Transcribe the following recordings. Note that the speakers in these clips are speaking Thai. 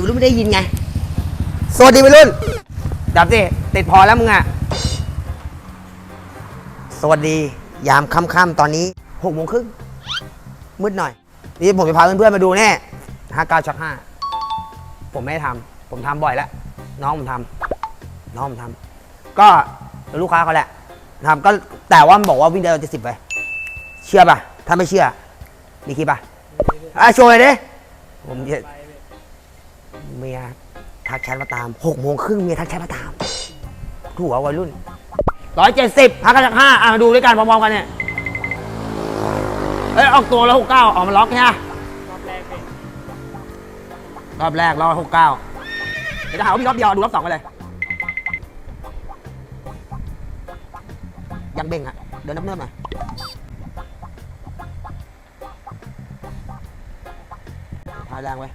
ดี๋ยวรุ่นไม่ได้ยินไง สวัสดีวัยรุ่น ดับสิติดพอแล้วมึงอะสวัสดี ยามค่ำๆตอนนี้หกโมงครึ่งมืดหน่อย นี่ผมจะพาเพื่อนๆมาดูแน่ห้าเก้าชักห้าผมไม่ได้ทำผมทำบ่อยแล้ว น้องผมทำน้องผมทำก็ลูกค้าเขาแหละนะครับก็แต่ว่ามันบอกว่าวิ่งได้ร้อยเจ็ดสิบไป เชื่อป่ะ ถ้าไม่เชื่อ มีคลิปป่ะอะโชว์เลยดิผมจะ ทักแชทมาตามหกโมงครึ่งเมียทักแชทมาตามถูกเอาวัยรุ่นร้อยเจ็ดสิบพักกันจากห้าอะมาดูด้วยกันพร้อมๆกันเนี่ยเอ้ยออกตัวแล้วหกเก้าออกมาล็อกใช่ไหมรอบแรกรอบแรกรอบหกเก้าเดี๋ยวจะหาว่ามีรอบเดียวดูรอบสองไปเลยยังเบ่งอะ เดินนับเนิ่มๆหน่อยพายแรงไว้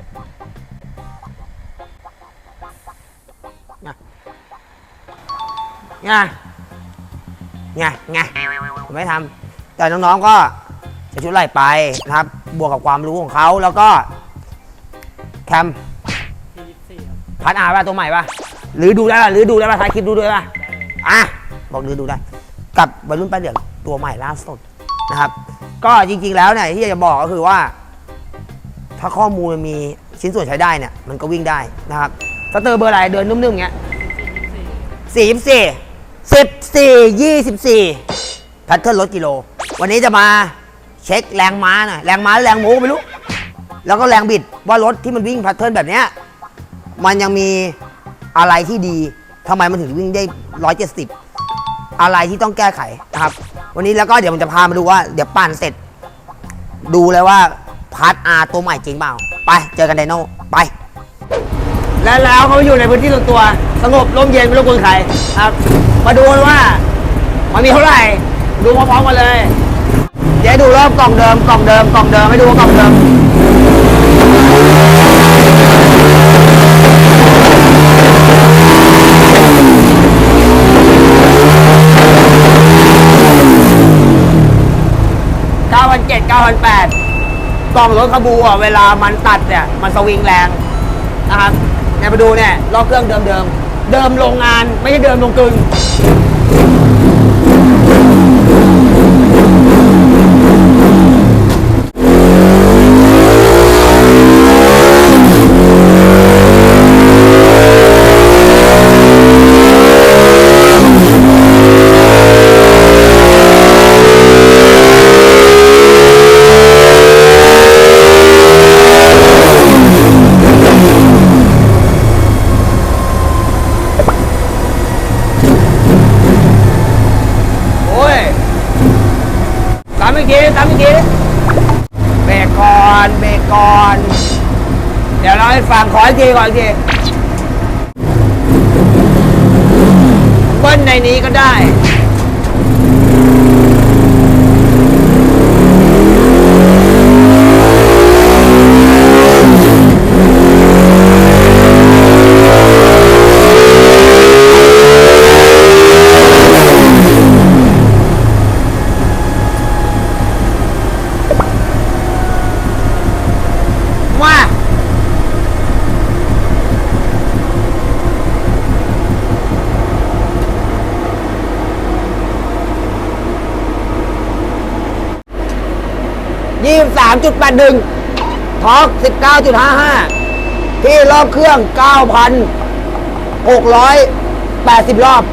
ไงไงไงผมไม่ทำแต่น้องๆก็จะชุดไล่ไปนะครับ บวกกับความรู้ของเขาแล้วก็แคมพัดอาป่ะตัวใหม่ป่ะหรือดูได้ป่ะหรือดูได้ป่ะถ่ายคลิปดูด้วยป่ะอะบอกหรือดูได้ กับวัยรุ่นป้ายเหลืองตัวใหม่ล่าสุดนะครับ ก็จริงๆแล้วเนี่ยที่อยากจะบอกก็คือว่า ถ้าข้อมูลมันมีชิ้นส่วนใช้ได้เนี่ย มันก็วิ่งได้นะครับสเตอร์เบอร์อะไรเดินนุ่มๆอย่างเงี้ยสี่ยี่ บสี่สี่สิบสี่ยี่สิบสี่แพทเทิร์นลดกิโล วันนี้จะมาเช็คแรงม้าหน่อยแรงม้าหรือแรงหมูก็ไม่รู้ แล้วก็แรงบิดว่ารถที่มันวิ่งแพทเทิร์นแบบเนี้ยมันยังมีอะไรที่ดีทำไมมันถึงวิ่งได้ร้อยเจ็ดสิบอะไรที่ต้องแก้ไขนะครับ วันนี้แล้วก็เดี๋ยวผมจะพามาดูว่าเดี๋ยวปั่นเสร็จ ดูเลยว่าพาร์ทอาร์ตัวใหม่จริงเปล่า ไปเจอกันไดโน่ไป และแล้วเขาอยู่ในพื้นที่ส่วนตัว สงบร่มเย็นไม่รบกวนใครครับ มาดูกันว่า มันมีเท่าไหร่ ดูพร้อมๆกันเลยเดี๋ยวดูรอบกล่องเดิมกล่องเดิมกล่องเดิมให้ดูกล่องเดิม9,700 9,800กล่องรถขบูอะเวลามันตัดเนี่ย มันสวิงแรงนะครับเนี่ยมาดูเนี่ยล้อเครื่องเดิมเดิมๆ เดิมโรงงานไม่ใช่เดิมโรงกลึง โอ้ยตามเมื่อ กี้เมื่อกี้เบรกก่อนเบรกก่อน เดี๋ยวเราให้ฟังขออีกทีก่อนอีกทีเบิ้ลในนี้ก็ได้ี23.81ท็อก19.55 ที่รอบเครื่อง 9,680 รอบ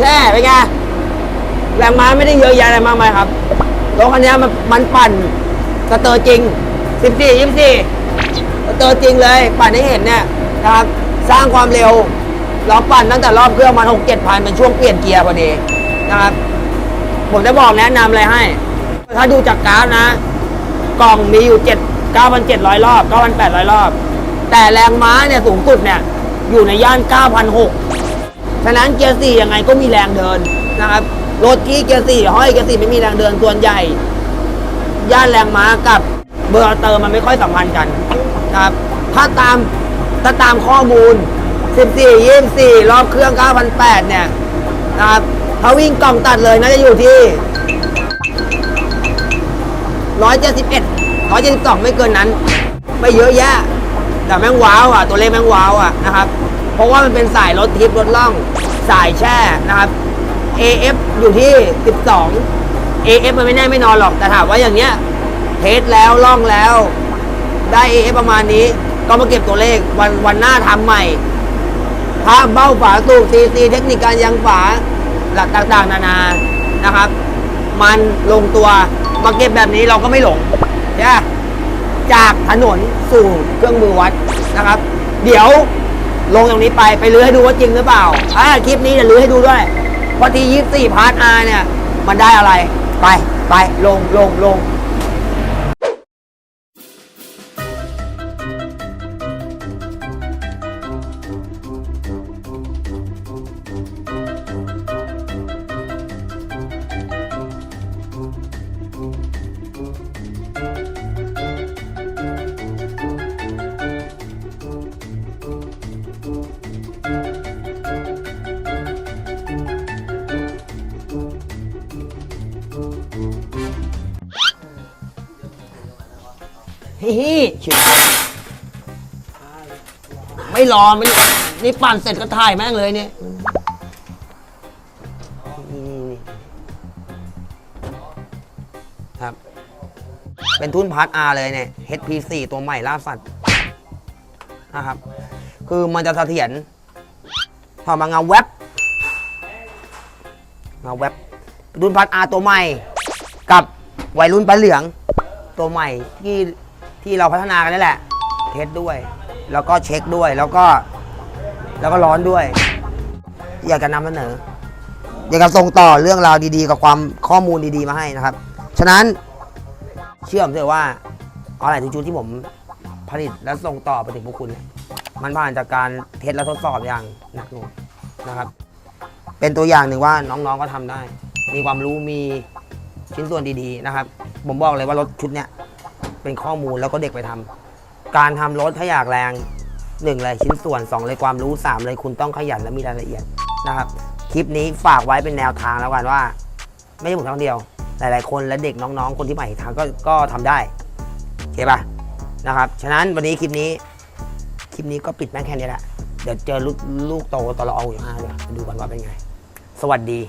แน่เป็นไง แรงม้าไม่ได้เยอะแยะอะไรมากมายครับรถคันนี้มันปั่นสเตอร์จริง 14 24สเตอร์จริงเลย ปั่นให้เห็นเนี่ยนะครับ สร้างความเร็วเราปั่นตั้งแต่รอบเครื่องมา6 7พันเป็นช่วงเปลี่ยนเกียร์พอดีนะครับ ผมจะบอกแนะนำอะไรให้ ถ้าดูจากกราฟนะ กล่องมีอยู่ 7 9,700 รอบ 9,800 รอบ แต่แรงม้าเนี่ยสูงสุดเนี่ยอยู่ในย่าน 9,600 ฉะนั้นเกียร์สี่ยังไงก็มีแรงเดินนะครับรถที่เกียร์สี่ห้อยเกียร์สี่ไม่มีแรงเดินส่วนใหญ่ ย่านแรงม้ากับเบอร์เตอร์มันไม่ค่อยสัมพันธ์กันครับ ถ้าตามถ้าตามข้อมูล 14 24 รอบเครื่อง 9,800 เนี่ยนะครับถ้าวิ่งกล่องตัดเลยน่าจะอยู่ที่ 171 172 ไม่เกินนั้นไม่เยอะแยะ แต่แม่งว้าวอะ ตัวเลขแม่งว้าวอะนะครับ เพราะว่ามันเป็นสายรถทิปรถล่อง สายแช่นะครับ AF อยู่ที่ 12 AF มันไม่แน่ไม่นอนหรอก แต่ถามว่าอย่างเนี้ยเทสแล้วล่องแล้ว ได้ AF ประมาณนี้ ก็มาเก็บตัวเลขวันวันหน้าทำใหม่ภาพเบ้าฝาสูบซีซีเทคนิคการยังฝาหลักต่างๆ นานานะครับ มันลงตัว มาเก็บแบบนี้เราก็ไม่หลงใช่ปะจากถนนสู่เครื่องมือวัดนะครับ เดี๋ยวลงตรงนี้ไปไปลื้อให้ดูว่าจริงหรือเปล่าอ่าคลิปนี้จะลื้อให้ดูด้วยเพอทียี่สี่พาร์ทอาร์เนี่ย มันได้อะไร ไปไปลงลงลง ฮิฮิชิวไม่รอไม่นี่ปั่นเสร็จก็ถ่ายแม่งเลยเนี่ยครับ เป็นทุนพาร์ทอาร์เลยเนี่ย HP4 ตัวใหม่ล่าสัตว์นะครับ คือมันจะเสถียรพอมาเงาแว็บเงาแว็บรุ่นพาร์ทอาร์ตัวใหม่ กับวัยรุ่นปลาเหลือง ตัวใหม่ที่ ที่เราพัฒนากันนี่แหละ เทสด้วย แล้วก็เช็คด้วย แล้วก็ แล้วก็ร้อนด้วย อยากจะนำเสนอ อยากจะส่งต่อเรื่องราวดีๆ กับความข้อมูลดีๆมาให้นะครับ ฉะนั้นเชื่อผมเถอะว่าอะไรทุกชุดที่ผมผลิตและส่งต่อไปถึงพวกคุณเนี่ยมันผ่านจากการเทสและทดสอบอย่างหนักหน่วงนะครับ เป็นตัวอย่างหนึ่งว่าน้องๆก็ทำได้ มีความรู้มีชิ้นส่วนดีๆนะครับ ผมบอกเลยว่ารถชุดเนี้ย เป็นข้อมูลแล้วก็เด็กไปทำการทำรถถ้าอยากแรงหนึ่งเลยชิ้นส่วนสองเลยความรู้สามเลยคุณต้องขยันและมีรายละเอียดนะครับคลิปนี้ฝากไว้เป็นแนวทางแล้วกันว่า ไม่ใช่ผมทั้งเดียว หลาย ๆ คนและเด็กน้องๆ คนที่ใหม่ทางก็ก็ทำได้โอเคป่ะนะครับฉะนั้นวันนี้คลิปนี้คลิปนี้ก็ปิดแม่งแค่นี้แหละเดี๋ยวเจอลูกลูกโตตอนเราเอาอยู่ห้าเลยดูกันว่าเป็นไง สวัสดี